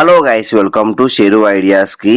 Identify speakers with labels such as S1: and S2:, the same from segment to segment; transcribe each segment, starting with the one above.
S1: Hello guys welcome to share ఐడియాస్కి.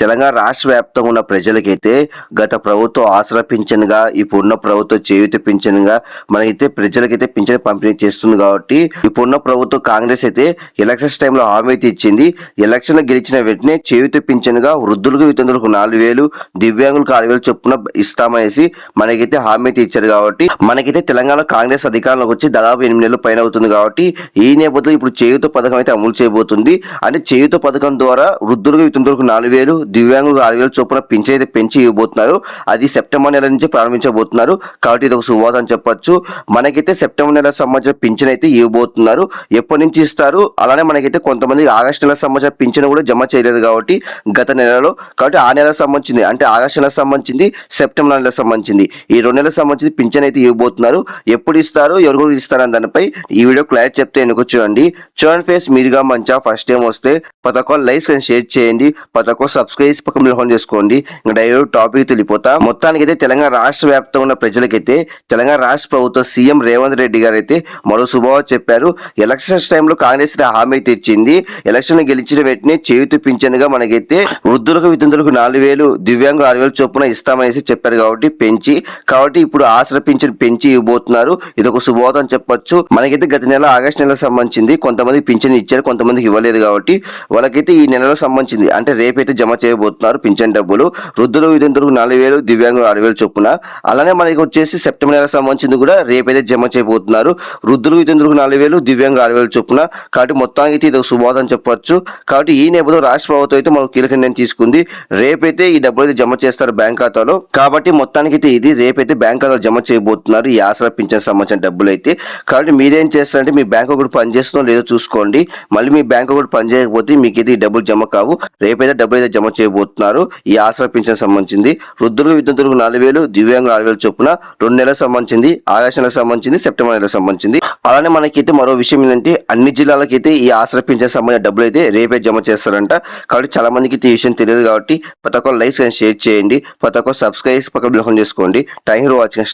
S1: తెలంగాణ రాష్ట్ర వ్యాప్తంగా ఉన్న ప్రజలకైతే గత ప్రభుత్వం ఆసరా పింఛన్గా ఇప్పుడున్న ప్రభుత్వం చేయూత పింఛన్గా మనకైతే ప్రజలకైతే పింఛన్ పంపిణీ చేస్తుంది కాబట్టి ఇప్పుడున్న ప్రభుత్వం కాంగ్రెస్ అయితే ఎలక్షన్స్ టైంలో హామీ అయితే ఇచ్చింది. ఎలక్షన్ గెలిచిన వెంటనే చేయూత పింఛన్గా వృద్ధులకు వితంతులకు నాలుగు వేలు దివ్యాంగులకు ఆరు వేలు చొప్పున ఇస్తామనేసి మనకైతే హామీ అయితే ఇచ్చారు కాబట్టి మనకైతే తెలంగాణ కాంగ్రెస్ అధికారంలోకి వచ్చి దాదాపు ఎనిమిది నెలలు పైన అవుతుంది కాబట్టి ఈ నేపథ్యంలో ఇప్పుడు చేయూత పథకం అయితే అమలు చేయబోతుంది. అంటే చేయుత పథకం ద్వారా వృద్ధులకు వితంతులకు నాలుగు వేలు దివ్యాంగులకు ఆరు వేలు చొప్పున పింఛన్ అయితే పెంచి ఇవ్వబోతున్నారు. అది సెప్టెంబర్ నెల నుంచి ప్రారంభించబోతున్నారు. కాబట్టి ఇది ఒక శుభవార్త అని చెప్పొచ్చు. మనకైతే సెప్టెంబర్ నెల సంబంధించిన పింఛన్ అయితే ఇవ్వబోతున్నారు. ఎప్పటి నుంచి ఇస్తారు? అలానే మనకైతే కొంతమంది ఆగస్టు నెల సంబంధించిన పింఛన్ కూడా జమ చేయలేదు కాబట్టి గత నెలలో. కాబట్టి ఆ నెలకు సంబంధించింది అంటే ఆగస్టు నెలకు సంబంధించింది సెప్టెంబర్ నెలకు సంబంధించింది. ఈ రెండు నెలలకు సంబంధించి పింఛన్ అయితే ఇవ్వబోతున్నారు. ఎప్పుడు ఇస్తారు? ఎవరు ఇస్తారు దానిపై ఈ వీడియో క్లారిటీ చెప్తే ఎందుకు చూడండి చూడండి ఫేస్ మీరుగా మంచిగా ఫస్ట్ టైం వస్తే ప్రతి ఒక్క లైక్స్ కానీ షేర్ చేయండి. ప్రతి ఒక్క సబ్స్క్రైబ్ పక్కన హోన్ చేసుకోండి. ఇంకా డైరెక్ట్ టాపిక్ తెలిపోతా మొత్తానికి అయితే తెలంగాణ రాష్ట్ర వ్యాప్తంగా ఉన్న ప్రజలకైతే తెలంగాణ రాష్ట్ర ప్రభుత్వం సీఎం రేవంత్ రెడ్డి గారు అయితే మరో శుభవార్త చెప్పారు. ఎలక్షన్స్ టైంలో కాంగ్రెస్ హామీ తెచ్చింది. ఎలక్షన్ గెలిచిన వెంటనే చేయుతు పింఛన్గా మనకైతే వృద్ధులకు వితంతులకు నాలుగు వేలు దివ్యాంగు ఆరు వేలు చొప్పున ఇస్తామనేసి చెప్పారు కాబట్టి పెంచి కాబట్టి ఇప్పుడు ఆసర పింఛన్ పెంచి ఇవ్వబోతున్నారు. ఇది ఒక శుభవార్త అని చెప్పొచ్చు. మనకైతే గత నెల ఆగస్టు నెల సంబంధించింది. కొంతమంది పింఛన్ ఇచ్చారు కొంతమందికి ఇవ్వలేదు కాబట్టి వాళ్ళకైతే ఈ నెలలో సంబంధించింది. అంటే రేపైతే జమ చేయబోతున్నారు పింఛన్ డబ్బులు. వృద్ధులు వితంతులకు నాలుగు వేలు దివ్యాంగులు ఆరు వేలు చొప్పున. అలానే మనకి వచ్చేసి సెప్టెంబర్ నెల సంబంధించింది కూడా రేపైతే జమ చేయబోతున్నారు. వృద్ధులు వితంతులకు నాలుగు వేలు దివ్యాంగులు ఆరు వేలు చొప్పున. కాబట్టి మొత్తానికి అయితే ఇది ఒక శుభవార్త అని చెప్పొచ్చు. కాబట్టి ఈ నేపథ్యంలో రాష్ట్ర ప్రభుత్వం అయితే మనకు కీలక నిర్ణయం తీసుకుంది. రేపైతే ఈ డబ్బులు అయితే జమ చేస్తారు బ్యాంక్ ఖాతాలో. కాబట్టి మొత్తానికి అయితే ఇది రేపైతే బ్యాంక్ ఖాతాలో జమ చేయబోతున్నారు. ఈ ఆసరా పింఛన్ సంబంధించిన డబ్బులు అయితే కాబట్టి మీరేం చేస్తారంటే మీ బ్యాంక్ ఒకటి పనిచేస్తుందో లేదో చూసుకోండి. మళ్ళీ మీ బ్యాంక్ ఒకటి పని చేయకపోతే మీకు అయితే డబ్బులు జమ కావు. రేపైతే డబ్బులు అయితే జమ చేయబోతున్నారు. ఈ ఆసరా పింఛన్ సంబంధించింది. వృద్ధులకు విద్యుత్తులకు నాలుగు వేలు దివ్యాంగులు ఆరు వేలు చొప్పున రెండు నెలలకు సంబంధించింది. ఆగస్టు నెలకు సంబంధించింది సెప్టెంబర్ నెలకు సంబంధించింది. అలానే మనకైతే మరో విషయం ఏంటంటే అన్ని జిల్లాలకైతే ఈ ఆసరా పింఛన్ సంబంధించిన డబ్బులు అయితే రేపే జమ చేస్తారంట. కాబట్టి చాలా మందికి ఈ విషయం తెలియదు కాబట్టి ప్రతి ఒక్క లైక్స్ అండ్ షేర్ చేయండి. ప్రతి ఒక్క సబ్స్క్రైబ్ పక్కన చేసుకోండి. Time watching.